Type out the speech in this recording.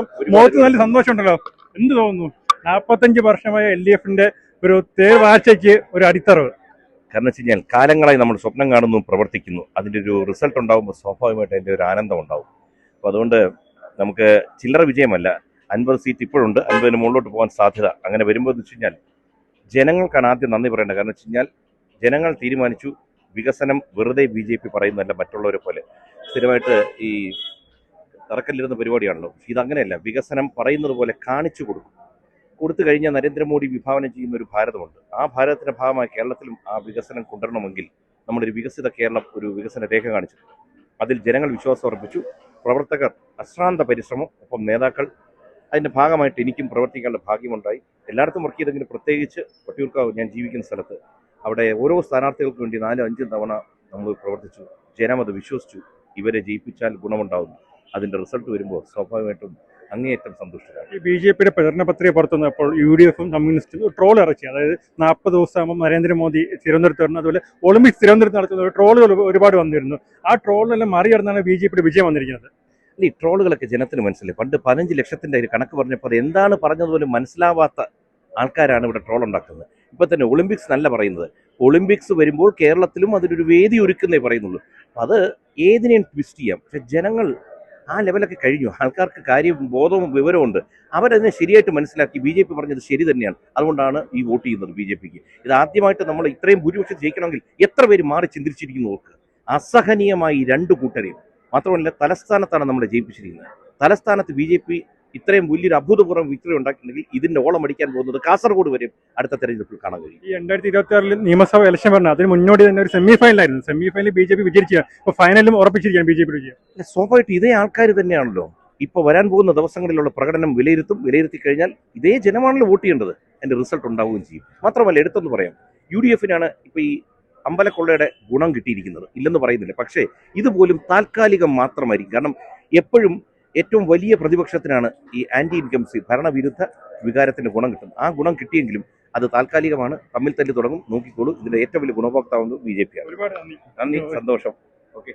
മുഖത്ത് നല്ല സന്തോഷമുണ്ടല്ലോ. എന്ത് തോന്നുന്നു? നാൽപ്പത്തഞ്ച് വർഷമായ എൽ ഡി എഫിന്റെ ഒരു തേർവാഴ്ചയ്ക്ക് ഒരു അടിത്തറവ്. കാരണം വെച്ച് കഴിഞ്ഞാൽ കാലങ്ങളായി നമ്മൾ സ്വപ്നം കാണുന്നു പ്രവർത്തിക്കുന്നു. അതിന്റെ ഒരു റിസൾട്ട് ഉണ്ടാകുമ്പോൾ സ്വാഭാവികമായിട്ട് അതിന്റെ ഒരു ആനന്ദം ഉണ്ടാവും. അപ്പോൾ അതുകൊണ്ട് നമുക്ക് ചില്ലറ വിജയമല്ല. അൻപത് സീറ്റ് ഇപ്പോഴുണ്ട്. അൻപതിന് മുകളിലോട്ട് പോകാൻ സാധ്യത അങ്ങനെ വരുമ്പോൾ എന്ന് വെച്ച് കഴിഞ്ഞാൽ ജനങ്ങൾക്കാണ് ആദ്യം നന്ദി പറയേണ്ടത്. കാരണം വെച്ച് കഴിഞ്ഞാൽ ജനങ്ങൾ തീരുമാനിച്ചു. വികസനം വെറുതെ ബി ജെ പി പറയുന്നതല്ല മറ്റുള്ളവരെ പോലെ. സ്ഥിരമായിട്ട് ഈ തറക്കല്ലിരുന്ന പരിപാടിയാണല്ലോ. ഇതങ്ങനെയല്ല. വികസനം പറയുന്നത് പോലെ കാണിച്ചു കൊടുക്കും. കൊടുത്തു കഴിഞ്ഞാൽ നരേന്ദ്രമോദി വിഭാവനം ചെയ്യുന്ന ഒരു ഭാരതമുണ്ട്. ആ ഭാരതത്തിന്റെ ഭാഗമായി കേരളത്തിലും ആ വികസനം കൊണ്ടുവരണമെങ്കിൽ നമ്മളൊരു വികസിത കേരളം ഒരു വികസന രേഖ കാണിച്ചിട്ടുണ്ട്. അതിൽ ജനങ്ങൾ വിശ്വാസം അർപ്പിച്ചു പ്രവർത്തകർ അശ്രാന്ത പരിശ്രമം ഒപ്പം നേതാക്കൾ അതിന്റെ ഭാഗമായിട്ട് എനിക്കും പ്രവർത്തിക്കാനുള്ള ഭാഗ്യമുണ്ടായി. എല്ലായിടത്തും വർക്ക് ചെയ്തെങ്കിലും പ്രത്യേകിച്ച് വട്ടിയൂർക്കാവ് ഞാൻ ജീവിക്കുന്ന സ്ഥലത്ത്. അവിടെ ഓരോ സ്ഥാനാർത്ഥികൾക്ക് വേണ്ടി നാലും അഞ്ചും തവണ നമ്മൾ പ്രവർത്തിച്ചു. ജനം അത് വിശ്വസിച്ചു. ഇവരെ ജയിപ്പിച്ചാൽ ഗുണമുണ്ടാകുന്നു അതിന്റെ റിസൾട്ട് വരുമ്പോൾ സ്വാഭാവികമായിട്ടും അങ്ങേയറ്റം സന്തുഷ്ടരാണ്. ഈ ബി ജെ പിയുടെ പ്രചരണ പത്രിക പുറത്തു വന്നപ്പോൾ യു ഡി എഫും കമ്മ്യൂണിസ്റ്റും ട്രോൾ ഇറക്കി. അതായത് നാൽപ്പത് ദിവസമാകുമ്പോൾ നരേന്ദ്രമോദി തിരുവനന്തപുരത്ത് വരുന്നു. അതുപോലെ ഒളിമ്പിക്സ് തിരുവനന്തപുരത്ത് നടത്തുന്ന ട്രോളുകൾ ഒരുപാട് വന്നിരുന്നു. ആ ട്രോളിനെല്ലാം മറികടന്നാണ് ബി ജെ പിയുടെ വിജയം വന്നിരിക്കുന്നത്. അല്ല ഈ ട്രോളുകളൊക്കെ ജനത്തിന് മനസ്സിലായി. പണ്ട് പതിനഞ്ച് ലക്ഷത്തിന്റെ ഒരു കണക്ക് പറഞ്ഞപ്പോൾ എന്താണ് പറഞ്ഞതുപോലും മനസ്സിലാവാത്ത ആൾക്കാരാണ് ഇവിടെ ട്രോൾ ഉണ്ടാക്കുന്നത്. ഇപ്പൊ തന്നെ ഒളിമ്പിക്സ് നല്ല പറയുന്നത്. ഒളിമ്പിക്സ് വരുമ്പോൾ കേരളത്തിലും അതിനൊരു വേദി ഒരുക്കുന്നേ പറയുന്നുള്ളൂ. അപ്പൊ അത് ഏതിനെയും ട്വിസ്റ്റ് ചെയ്യാം. പക്ഷെ ജനങ്ങൾ ആ ലെവലൊക്കെ കഴിഞ്ഞു. ആൾക്കാർക്ക് കാര്യം ബോധവും വിവരമുണ്ട് അവരതിനെ ശരിയായിട്ട് മനസ്സിലാക്കി ബി ജെ പി പറഞ്ഞത് ശരി തന്നെയാണ്. അതുകൊണ്ടാണ് ഈ വോട്ട് ചെയ്യുന്നത് ബി ജെ പിക്ക്. ഇത് ആദ്യമായിട്ട് നമ്മൾ ഇത്രയും ഭൂരിപക്ഷം ജയിക്കണമെങ്കിൽ എത്ര പേര് മാറി ചിന്തിച്ചിരിക്കുന്നു ഓർക്ക്? അസഹനീയമായി രണ്ട് കൂട്ടരെയും. മാത്രമല്ല തലസ്ഥാനത്താണ് നമ്മളെ ജയിപ്പിച്ചിരിക്കുന്നത്. തലസ്ഥാനത്ത് ബി ജെ പി ഇത്രയും വലിയൊരു അഭൂതപൂർവം വിക്ടറി ഉണ്ടാക്കിയിട്ടുണ്ടെങ്കിൽ ഇതിന്റെ ഓളം അടിക്കാൻ പോകുന്നത് കാസർഗോഡ് വരെയും അടുത്ത തെരഞ്ഞെടുപ്പിൽ കാണാൻ കഴിയും. ഈ രണ്ടായിരത്തി ഇരുപത്തി ആറിൽ നിയമസഭ ഇലക്ഷൻ പറഞ്ഞു അതിന് മുന്നോടി തന്നെ ഒരു സെമി ഫൈനലായിരുന്നു സെമി ഫൈനലിൽ ബി ജെ പി ഫൈനലും ഉറപ്പിച്ചിരിക്കുകയാണ് ബി ജെ പി വിജയം സ്വാഭാവികമായിട്ട് ഇതേ ആൾക്കാർ തന്നെയാണല്ലോ. ഇപ്പൊ വരാൻ പോകുന്ന ദിവസങ്ങളിലുള്ള പ്രകടനം വിലയിരുത്തും വിലയിരുത്തി കഴിഞ്ഞാൽ ഇതേ ജനമാണല്ലോ വോട്ട് ചെയ്യേണ്ടത്. എന്റെ റിസൾട്ട് ഉണ്ടാവുകയും ചെയ്യും. മാത്രമല്ല എടുത്തെന്ന് പറയാം. യു ഡി എഫിനാണ് ഇപ്പൊ ഈ അമ്പലക്കൊള്ളയുടെ ഗുണം കിട്ടിയിരിക്കുന്നത്. ഇല്ലെന്ന് പറയുന്നില്ല. പക്ഷേ ഇതുപോലും താൽക്കാലികം മാത്രമായിരിക്കും. കാരണം എപ്പോഴും ഏറ്റവും വലിയ പ്രതിപക്ഷത്തിനാണ് ഈ ആന്റി ഇൻകംസി ഭരണവിരുദ്ധ വികാരത്തിന്റെ ഗുണം കിട്ടുന്നത്. ആ ഗുണം കിട്ടിയെങ്കിലും അത് താൽക്കാലികമാണ്. തമ്മിൽ തല്ലി തുടങ്ങും. നോക്കിക്കോളൂ. ഇതിന്റെ ഏറ്റവും വലിയ ഗുണഭോക്താവുന്നത് ബി ജെ പി ആണ്. നന്ദി. നന്ദി. സന്തോഷം. ഓക്കെ.